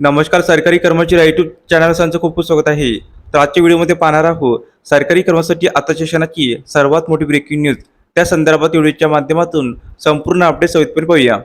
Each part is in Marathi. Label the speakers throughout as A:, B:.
A: नमस्कार सरकारी कर्मचारी युट्यूब चॅनल संचं खूप खूप स्वागत आहे. तर आजच्या व्हिडिओमध्ये पाहणार आहोत सरकारी कर्मचारी आताच्या क्षणाची सर्वात मोठी ब्रेकिंग न्यूज त्या संदर्भात व्हिडिओच्या माध्यमातून संपूर्ण अपडेट सवितपणे पाहूया.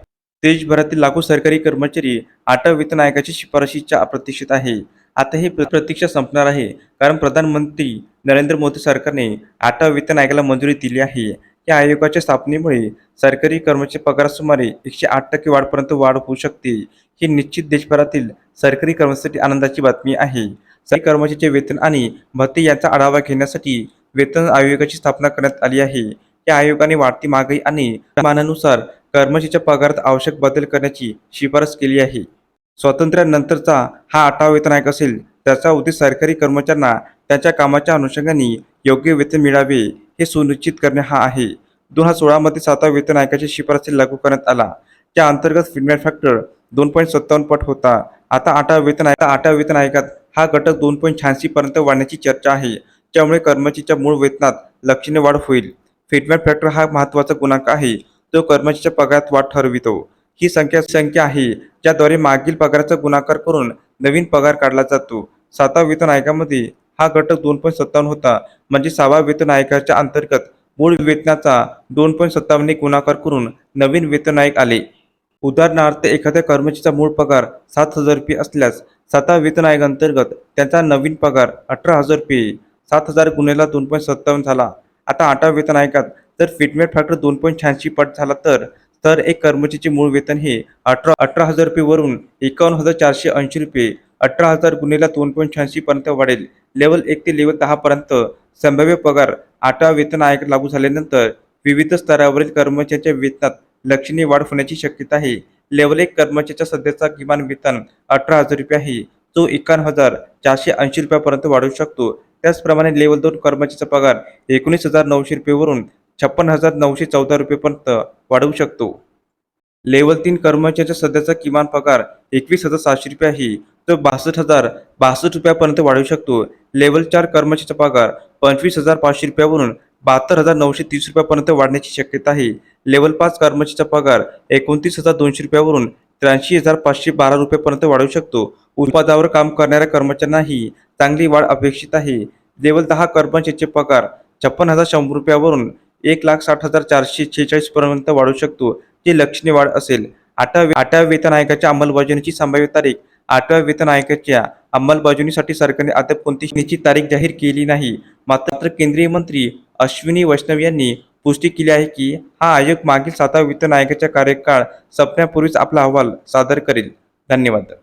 A: देशभरातील लाखो सरकारी कर्मचारी आठव्या वेतन आयोगाच्या शिफारशीच्या अप्रतीक्षित आहे. आता ही प्रतीक्षा संपणार आहे कारण प्रधानमंत्री नरेंद्र मोदी सरकारने आठव्या वेतन आयोगाला मंजुरी दिली आहे. या आयोगाच्या स्थापनेमुळे सरकारी कर्मचारी पगारात सुमारे एकशे आठ टक्के वाढपर्यंत वाढ होऊ शकते. ही निश्चित देशभरातील सरकारी कर्मचारी आनंदाची बातमी आहे. सरकारी कर्मचाऱ्यांचे वेतन आणि भत्ते यांचा आढावा घेण्यासाठी वेतन आयोगाची स्थापना करण्यात आली आहे. या आयोगाने वाढती महागाई आणि मानानुसार कर्मचाऱ्याच्या पगारात आवश्यक बदल करण्याची शिफारस केली आहे. स्वातंत्र्यानंतरचा हा आठवा वेतन आयोग असेल त्याचा उद्देश सरकारी कर्मचाऱ्यांना त्यांच्या कामाच्या अनुषंगाने योग्य वेतन मिळावे. हे सुनिश्चित करणे हा आहे. दोन हजार सोळामध्ये सातवा वेतन आयोगाची शिफारसी लागू करण्यात आला. त्या अंतर्गत फिडमॅन फॅक्टर दोन पॉईंट सत्तावन्न पट होता. आता आठव्या वेतन आयोग आठव्या वेतन आयोगात हा घटक दोन पॉईंट शहाऐंशी पर्यंत वाढण्याची चर्चा आहे. त्यामुळे कर्मचारीच्या मूळ वेतनात लक्षणीय वाढ होईल. फिटमेट फॅक्टर हा महत्त्वाचा गुणांक आहे. तो कर्मचारीच्या पगारात वाढ ठरवितो. ही संख्या संख्या आहे ज्याद्वारे मागील पगाराचा गुणाकार करून नवीन पगार काढला जातो. सातवा वेतन आयोगामध्ये हा घटक दोन पॉईंट सत्तावन्न होता. म्हणजे सहावा वेतन आयोगाच्या अंतर्गत मूळ वेतनाचा दोन पॉईंट सत्तावन्न गुणाकार करून नवीन वेतन आयोग आले. उदाहरणार्थ एखाद्या कर्मचारीचा मूळ पगार सात हजार रुपये असल्यास सातव्या वेतन आयोग अंतर्गत त्यांचा नवीन पगार अठरा हजार रुपये. सात हजार गुन्ह्याला दोन पॉईंट सत्तावन्न झाला. आता आठव्या वेतन आयोगात जर फिटमेट फॅक्टर दोन पॉईंट शहाऐंशी पट झाला तर तर एक कर्मचारीचे मूळ वेतन हे अठरा अठरा हजार रुपयेवरून एकावन्न हजार चारशे ऐंशी रुपये. अठरा हजार गुन्हेला दोन पॉईंट शहाऐंशी पर्यंत वाढेल. लेवल एक ते लेवल दहा पर्यंत संभाव्य पगार आठवा वेतन आयोग लागू झाल्यानंतर विविध स्तरावरील कर्मचाऱ्यांच्या वेतनात लक्षणीय वाढ होण्याची शक्यता आहे. लेवल एक कर्मचाऱ्याच्या सध्याचा किमान वेतन अठरा हजार रुपये आहे. जो एकावन्न हजार चारशे ऐंशी रुपयापर्यंत वाढू शकतो. त्याचप्रमाणे लेवल दोन कर्मचाऱ्याचा पगार एकोणीस हजार नऊशे रुपयेवरून छप्पन हजार नऊशे चौदा रुपयेपर्यंत वाढवू शकतो. लेवल तीन कर्मचाऱ्याचा सध्याचा किमान पगार एकवीस हजार सहाशे रुपये आहे. तो बासष्ट हजार बासष्ट रुपयापर्यंत वाढवू शकतो. लेवल चार कर्मचाऱ्याचा पगार पंचवीस हजार पाचशे रुपयावरून बहात्तर हजार नऊशे तीस रुपयापर्यंत वाढण्याची शक्यता आहे. लेवल पाच कर्मचाऱ्याचा पगार एकोणतीस हजार दोनशे रुपयावरून त्र्याऐंशी हजार पाचशे बारा रुपयापर्यंत वाढवू शकतो. उत्पादावर काम करणाऱ्या कर्मचाऱ्यांनाही चांगली वाढ अपेक्षित आहे. लेवल दहा कर्मचाऱ्याचे पगार छप्पन हजार शंभर रुपयावरून एक लाख साठ हजार चारशे छेचाळीस पर्यंत वाढू शकतो. जे लक्षणीय वाढ असेल. आठव्या आठव्या वेतन आयोगाच्या अंमलबजावणीची संभाव्य तारीख आठव्या वेतन आयोगाच्या अंमलबजावणीसाठी सरकारने अद्याप कोणतीही निश्चित तारीख जाहीर केली नाही. मात्र केंद्रीय मंत्री अश्विनी वैष्णव यांनी पुष्टी केली आहे की हा आयोग मागील सातव्या वेतन आयोगाच्या कार्यकाळ संपण्यापूर्वीच आपला अहवाल सादर करेल. धन्यवाद.